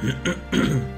Yeah.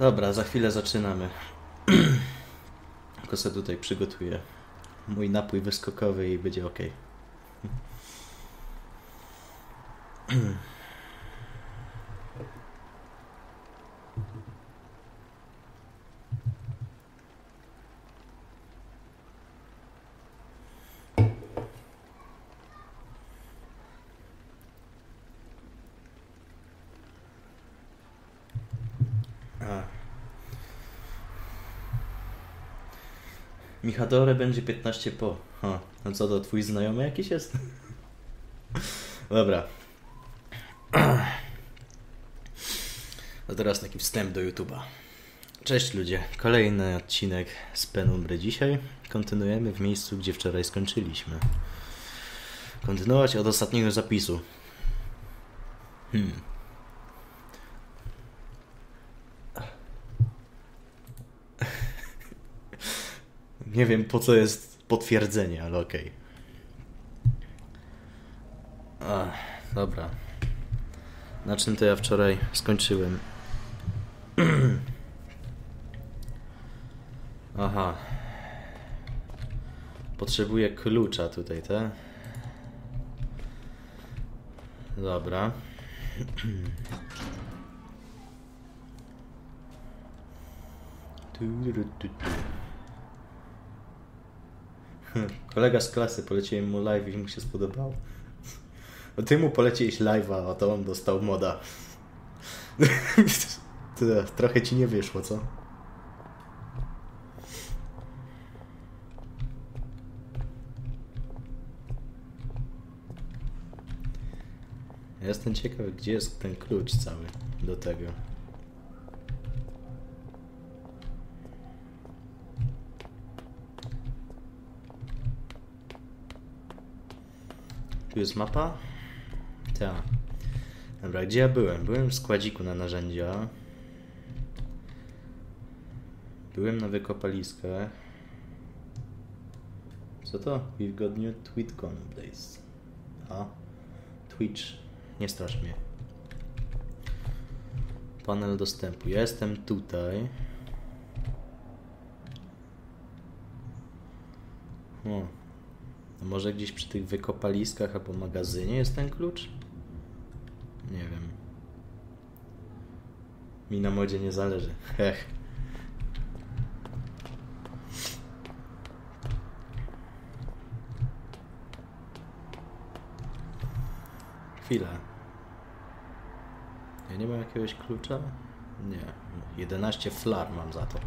Dobra, za chwilę zaczynamy. Tylko sobie tutaj przygotuję mój napój wyskokowy i będzie ok. A. Michadore będzie 15 po. A, a co to, twój znajomy jakiś jest? Dobra. A teraz taki wstęp do YouTube'a. Cześć ludzie, kolejny odcinek z Penumbry dzisiaj. Kontynuujemy w miejscu, gdzie wczoraj skończyliśmy. Kontynuować od ostatniego zapisu. Hmm. Nie wiem po co jest potwierdzenie, ale okej. Okay. Dobra. Na czym to ja wczoraj skończyłem? Aha. Potrzebuję klucza tutaj, tak? Dobra. Kolega z klasy, poleciłem mu live i mu się spodobało. No ty mu poleciłeś live'a, a to on dostał moda. Trochę ci nie wyszło, co? Jestem ciekawy, gdzie jest ten klucz cały do tego. Jest mapa? Tak. Dobra, gdzie ja byłem? Byłem w składziku na narzędzia. Byłem na wykopaliskach. Co to? We've got new TweetCon updates. A? Twitch. Nie strasz mnie. Panel dostępu. Ja jestem tutaj. O. Może gdzieś przy tych wykopaliskach albo magazynie jest ten klucz? Nie wiem. Mi na modzie nie zależy. Hech. Chwila. Ja nie mam jakiegoś klucza? Nie. 11 flar mam za to.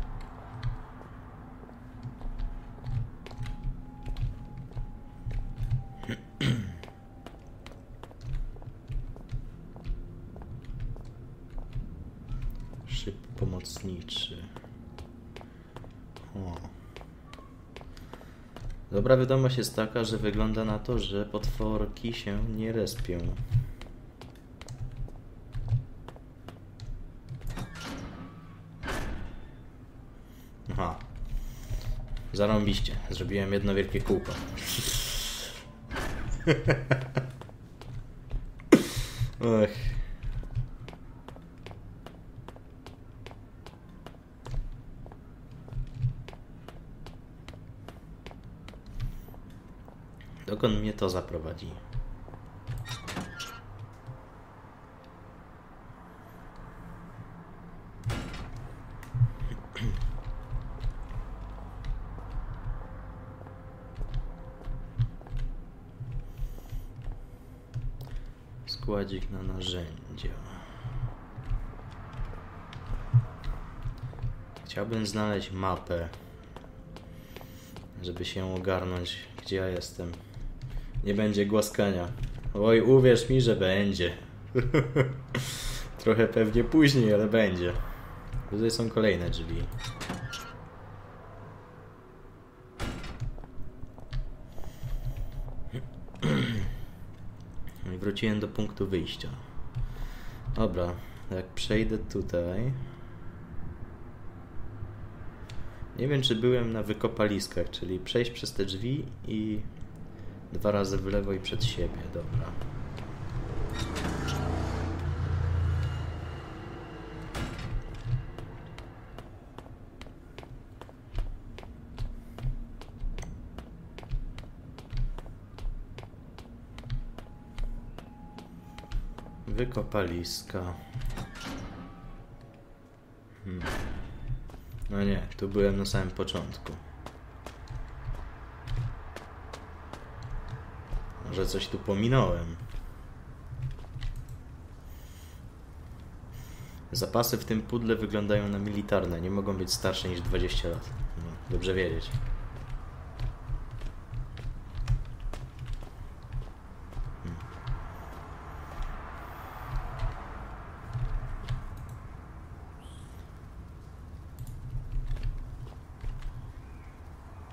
lotniczy. O. Dobra wiadomość jest taka, że wygląda na to, że potworki się nie respią. Aha. Zarąbiście. Zrobiłem jedno wielkie kółko. Ach. Dokąd mnie to zaprowadzi? Składzik na narzędzia. Chciałbym znaleźć mapę, żeby się ogarnąć, gdzie ja jestem. Nie będzie głaskania. Oj, uwierz mi, że będzie. Trochę pewnie później, ale będzie. Tutaj są kolejne drzwi. I wróciłem do punktu wyjścia. Dobra, jak przejdę tutaj. Nie wiem, czy byłem na wykopaliskach, czyli przejść przez te drzwi i dwa razy w lewo i przed siebie. Dobra. Wykopaliska. Hmm. No nie, tu byłem na samym początku. Może coś tu pominąłem. Zapasy w tym pudle wyglądają na militarne. Nie mogą być starsze niż 20 lat. No, dobrze wiedzieć. Hmm.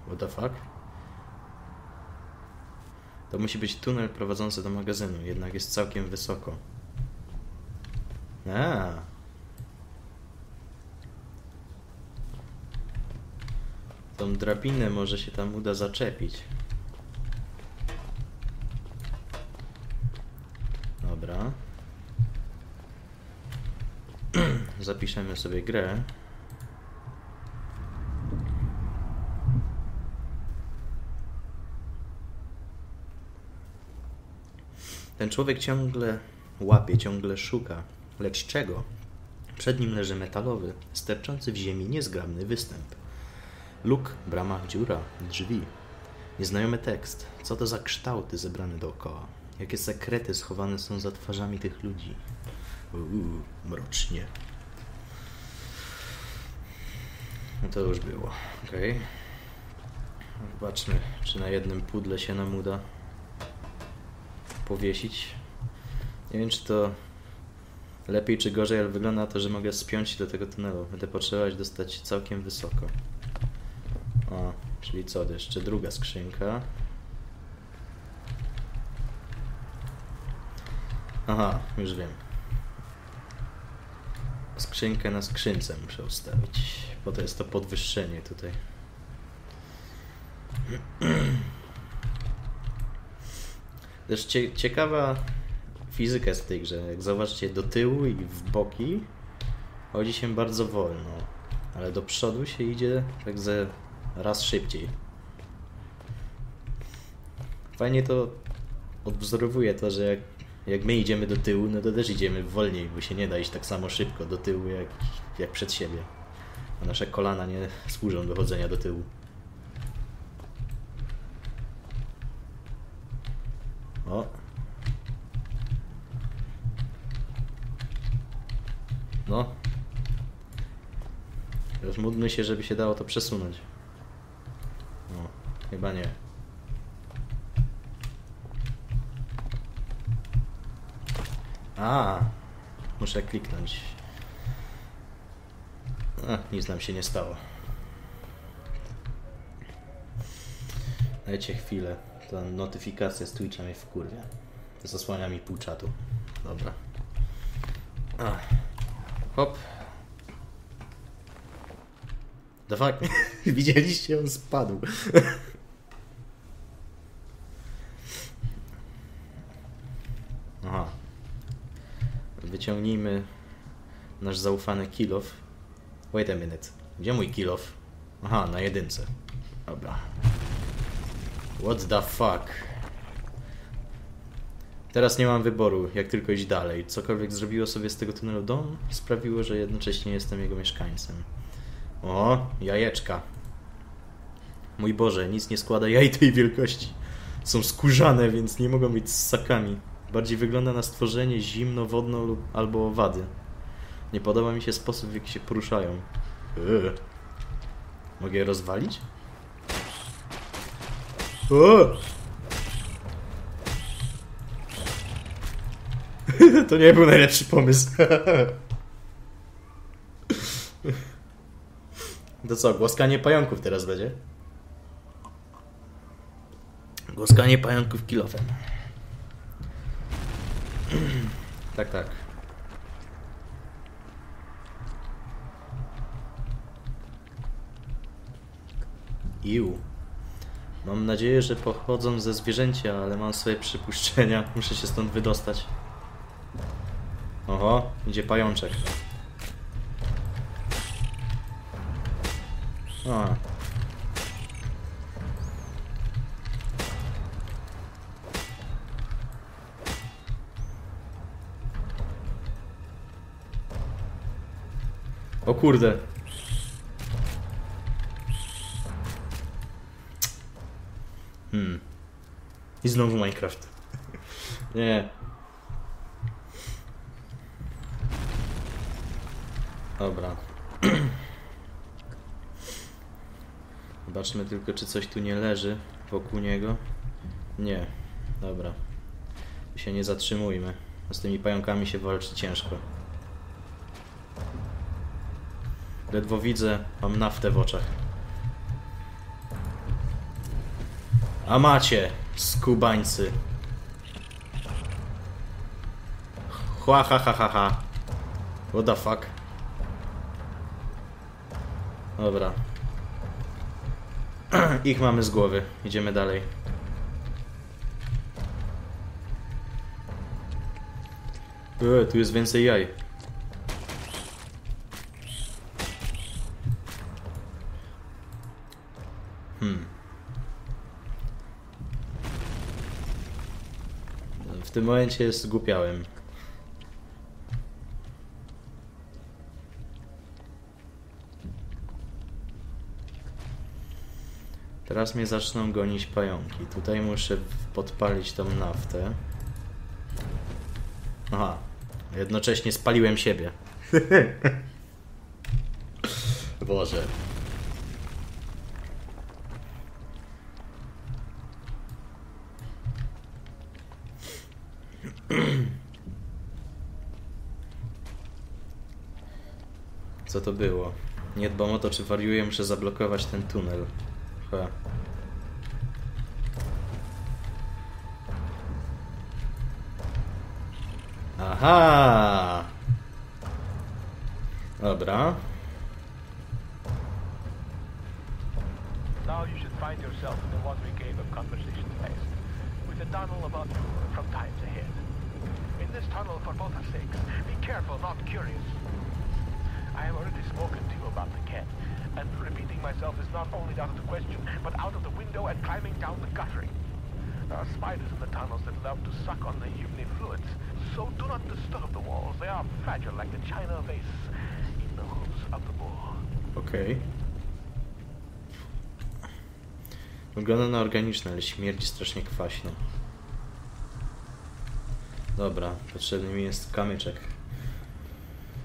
What the fuck? To musi być tunel prowadzący do magazynu, jednak jest całkiem wysoko. A. Tą drabinę może się tam uda zaczepić. Dobra. Zapiszemy sobie grę. Ten człowiek ciągle łapie, ciągle szuka. Lecz czego? Przed nim leży metalowy, sterczący w ziemi niezgrabny występ. Luk, brama, dziura, drzwi. Nieznajomy tekst. Co to za kształty zebrane dookoła? Jakie sekrety schowane są za twarzami tych ludzi? Uuu, mrocznie. No to już było. Okej. Okay. Zobaczmy, czy na jednym pudle się nam uda powiesić. Nie wiem, czy to lepiej czy gorzej, ale wygląda na to, że mogę spiąć się do tego tunelu. Będę potrzebować dostać całkiem wysoko. O, czyli co? Jeszcze druga skrzynka. Aha, już wiem. Skrzynkę na skrzynce muszę ustawić, bo to jest to podwyższenie tutaj. Też cie, ciekawa fizyka jest w tej grze. Jak zauważycie, do tyłu i w boki chodzi się bardzo wolno, ale do przodu się idzie tak ze raz szybciej. Fajnie to odwzorowuje to, że jak, jak my idziemy do tyłu, no to też idziemy wolniej, bo się nie da iść tak samo szybko do tyłu jak, jak przed siebie. A nasze kolana nie służą do chodzenia do tyłu. O. No. Już módlmy się, żeby się dało to przesunąć. No, chyba nie. A, muszę kliknąć. A, nic nam się nie stało. Dajcie chwilę. Ta notyfikacja z Twitcha mnie wkurwia. Zasłania mi pół czatu. Dobra. A. Hop. The fuck? Widzieliście? On spadł. Aha. Wyciągnijmy nasz zaufany kilof. Wait a minute. Gdzie mój kilof? Aha, na jedynce. Dobra. What the fuck? Teraz nie mam wyboru, jak tylko iść dalej. Cokolwiek zrobiło sobie z tego tunelu dom, sprawiło, że jednocześnie jestem jego mieszkańcem. O, jajeczka. Mój Boże, nic nie składa jaj tej wielkości. Są skórzane, więc nie mogą być ssakami. Bardziej wygląda na stworzenie zimno-wodno lub albo owady. Nie podoba mi się sposób, w jaki się poruszają. Eee. Mogę je rozwalić? O! To nie był najlepszy pomysł. To co, głaskanie pająków teraz będzie? Głaskanie pająków kilofem. Tak, tak. Iu. Mam nadzieję, że pochodzą ze zwierzęcia, ale mam swoje przypuszczenia. Muszę się stąd wydostać. Oho, idzie pajączek. O kurde. Znowu Minecraft. Nie. Dobra. Zobaczmy tylko, czy coś tu nie leży wokół niego. Nie. Dobra. Się nie zatrzymujmy. Z tymi pająkami się walczy ciężko. Ledwo widzę, mam naftę w oczach. A macie, skubańcy. Chła, ha, ha, ha, ha. What the fuck? Dobra. Ich mamy z głowy. Idziemy dalej. E, tu jest więcej jaj. Hmm. W tym momencie zgłupiałem. Teraz mnie zaczną gonić pająki. Tutaj muszę podpalić tą naftę. Aha. Jednocześnie spaliłem siebie. Boże. Co to było? Nie dbam o to, czy wariuję, muszę zablokować ten tunel. Ha. Aha! Dobra. Now you should find yourself in the watery cave of conversation space, with a tunnel above you from times ahead. In this tunnel, for both our sakes, be careful, not curious. I have already spoken to you about the cat, and repeating myself is not only out of the question, but out of the window and climbing down the guttering. There are spiders in the tunnels that love to suck on the evening fluids, so do not disturb the walls. They are fragile like the china vase in the hooves of the bull. Okej. Wygląda na organiczne, ale śmierdzi strasznie kwaśno. Dobra, potrzebny mi jest kamyczek.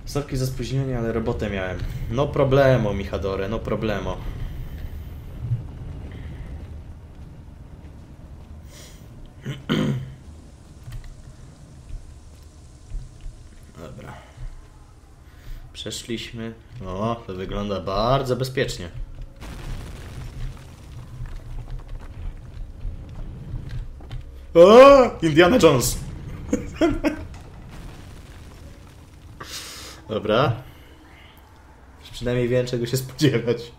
Sorki za spóźnienie, ale robotę miałem. No problemo, Michadore, no problemo. Przeszliśmy. O, to wygląda bardzo bezpiecznie. O, Indiana Jones. Dobra. Przynajmniej wiem czego się spodziewać.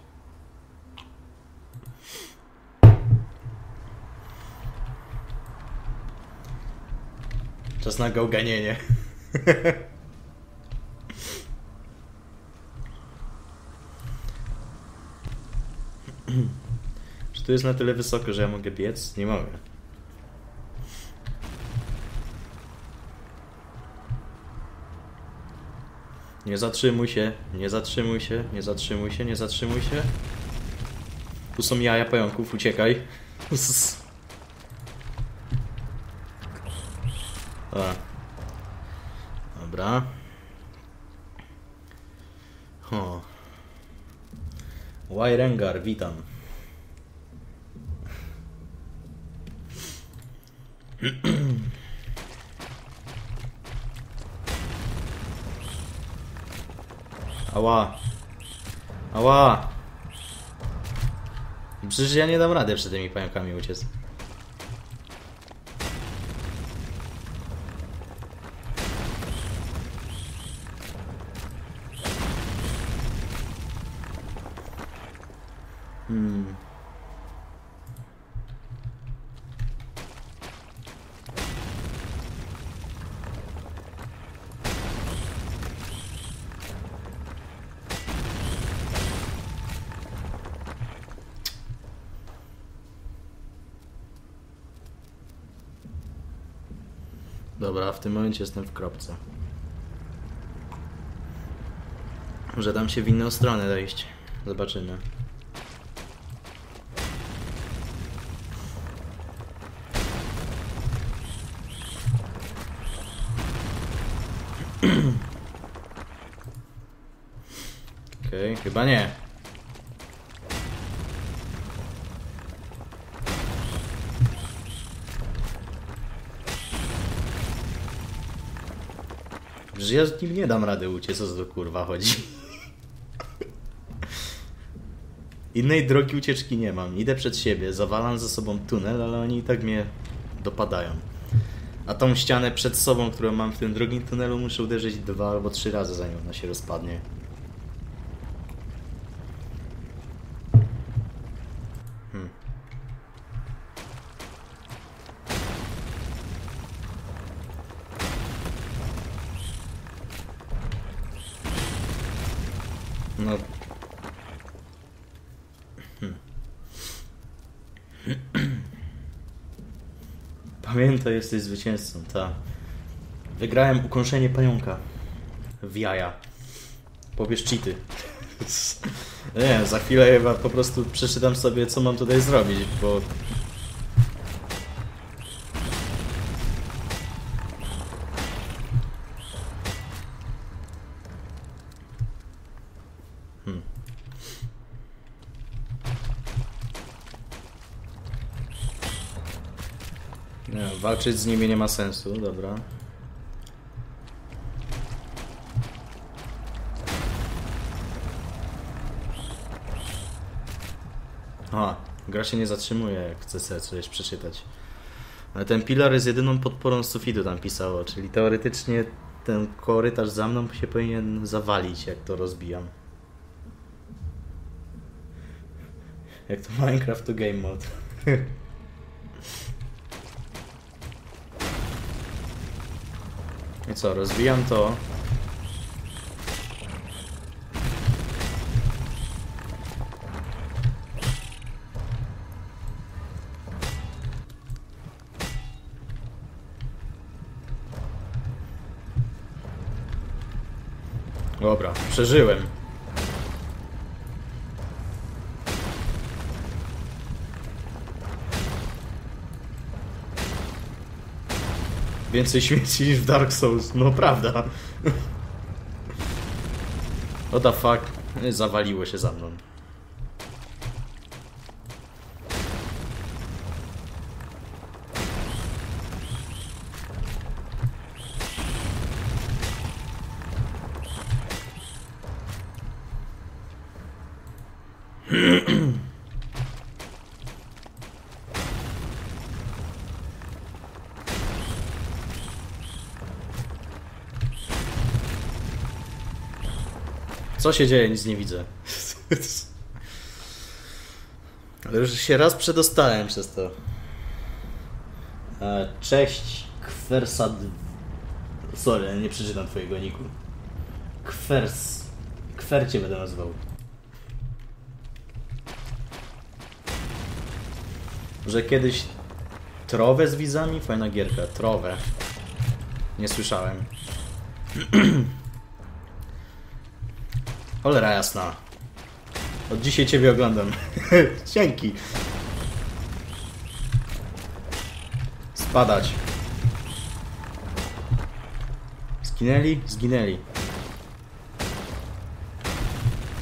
Czas na gałganienie. Czy tu jest na tyle wysoko, że ja mogę biec? Nie mogę. Nie zatrzymuj się, nie zatrzymuj się, nie zatrzymuj się, nie zatrzymuj się. Tu są jaja pająków, uciekaj. A. Dobra. O. Wajrengar, witam. Ała. Ała. Przecież ja nie dam rady przed tymi pająkami uciec. Hmm. Dobra, w tym momencie jestem w kropce. Może dam się w inną stronę dojść. Zobaczymy. Okej, okay, chyba nie. Ja z nim nie dam rady uciec, co to kurwa chodzi. Innej drogi ucieczki nie mam. Idę przed siebie, zawalam za sobą tunel, ale oni i tak mnie dopadają. A tą ścianę przed sobą, którą mam w tym drugim tunelu, muszę uderzyć dwa albo trzy razy, zanim ona się rozpadnie. Hmm. No. Hmm. Pamiętaj, jesteś zwycięzcą, ta. Wygrałem ukąszenie pająka. W jaja. Pobierz cheaty. Nie, za chwilę chyba po prostu przeczytam sobie, co mam tutaj zrobić, bo... walczyć z nimi nie ma sensu, dobra. A, gra się nie zatrzymuje, jak chce sobie coś przeczytać. Ale ten pilar jest jedyną podporą sufitu tam pisało, czyli teoretycznie ten korytarz za mną się powinien zawalić, jak to rozbijam. Jak to Minecraft to game mode. I co, rozwijam to. Dobra, przeżyłem. Więcej śmierci niż w Dark Souls, no prawda. What the fuck? Zawaliło się za mną. Co się dzieje? Nic nie widzę. Ale już się raz przedostałem przez to. E, Cześć, Kwersad... Sorry, nie przeczytam twojego niku. Kwers... Kwercie będę nazywał. Że kiedyś trowę z wizami? Fajna gierka, trowę. Nie słyszałem. Cholera jasna. Od dzisiaj ciebie oglądam. Dzięki. Spadać. Zginęli? Zginęli.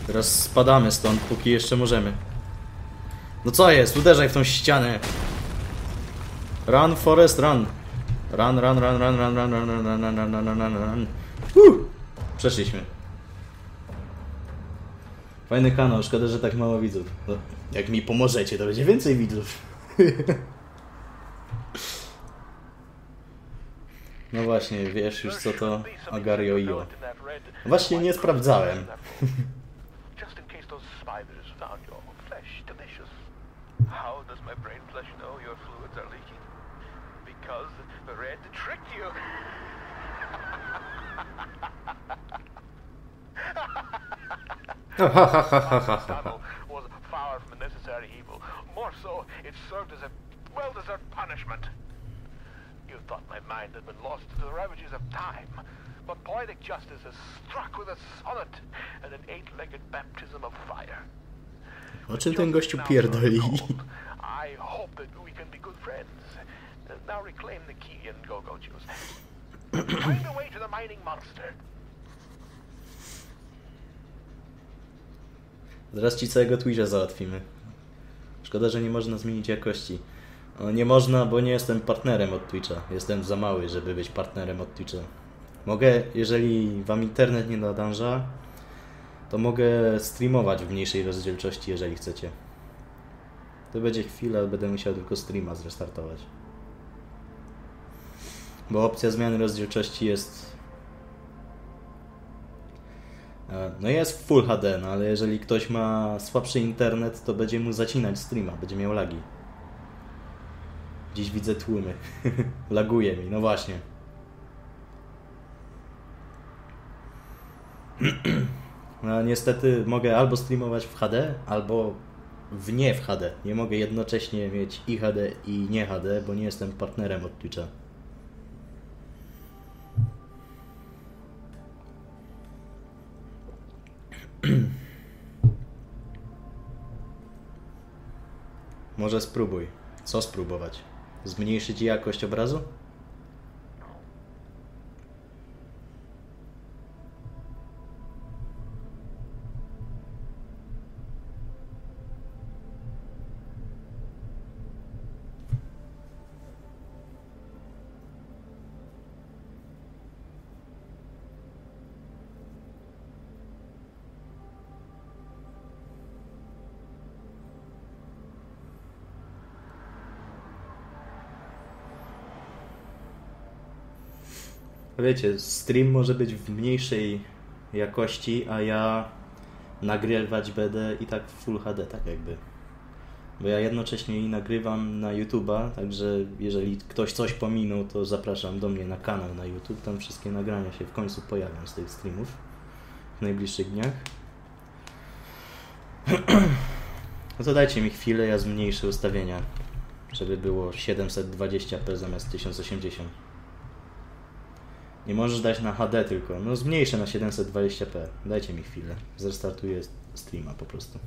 Teraz spadamy stąd, póki jeszcze możemy. No co jest? Uderzaj w tą ścianę. Run, Forest, run. Run, run, run, run, run, run, run, run, run, run, run, run, run, run. Uh! Przeszliśmy. Fajny kanał, szkoda, że tak mało widzów. No, jak mi pomożecie, to będzie więcej widzów. No właśnie, wiesz już co to Agario Io. Właśnie nie sprawdzałem. was far from a necessary evil. More so, it served as a well-deserved punishment. You thought my mind had been lost to the ravages of time, but poetic justice is struck with a sonnet and an eight-legged baptism of fire. O czym ten gościu pierdoli? I hope that we can be good friends. Now reclaim the key and go, go, Juice. Find a way to the mining monster. Zaraz ci całego Twitcha załatwimy. Szkoda, że nie można zmienić jakości. Nie można, bo nie jestem partnerem od Twitcha. Jestem za mały, żeby być partnerem od Twitcha. Mogę, jeżeli wam internet nie nadąża, to mogę streamować w mniejszej rozdzielczości, jeżeli chcecie. To będzie chwila, będę musiał tylko streama zrestartować. Bo opcja zmiany rozdzielczości jest No jest Full HD, no ale jeżeli ktoś ma słabszy internet, to będzie mu zacinać streama, będzie miał lagi. Dziś widzę tłumy. Laguje mi, no właśnie. No niestety mogę albo streamować w HD, albo w nie w HD. Nie mogę jednocześnie mieć i HD i nie HD, bo nie jestem partnerem od Twitcha. Może spróbuj. Co spróbować? Zmniejszyć jakość obrazu? Wiecie, stream może być w mniejszej jakości, a ja nagrywać będę i tak w Full HD, tak jakby. Bo ja jednocześnie i nagrywam na YouTube'a, także jeżeli ktoś coś pominął, to zapraszam do mnie na kanał na YouTube. Tam wszystkie nagrania się w końcu pojawią z tych streamów w najbliższych dniach. No to dajcie mi chwilę, ja zmniejszę ustawienia, żeby było 720p zamiast 1080. Nie możesz dać na HD tylko. No zmniejszę na 720p. Dajcie mi chwilę. Zrestartuję streama po prostu.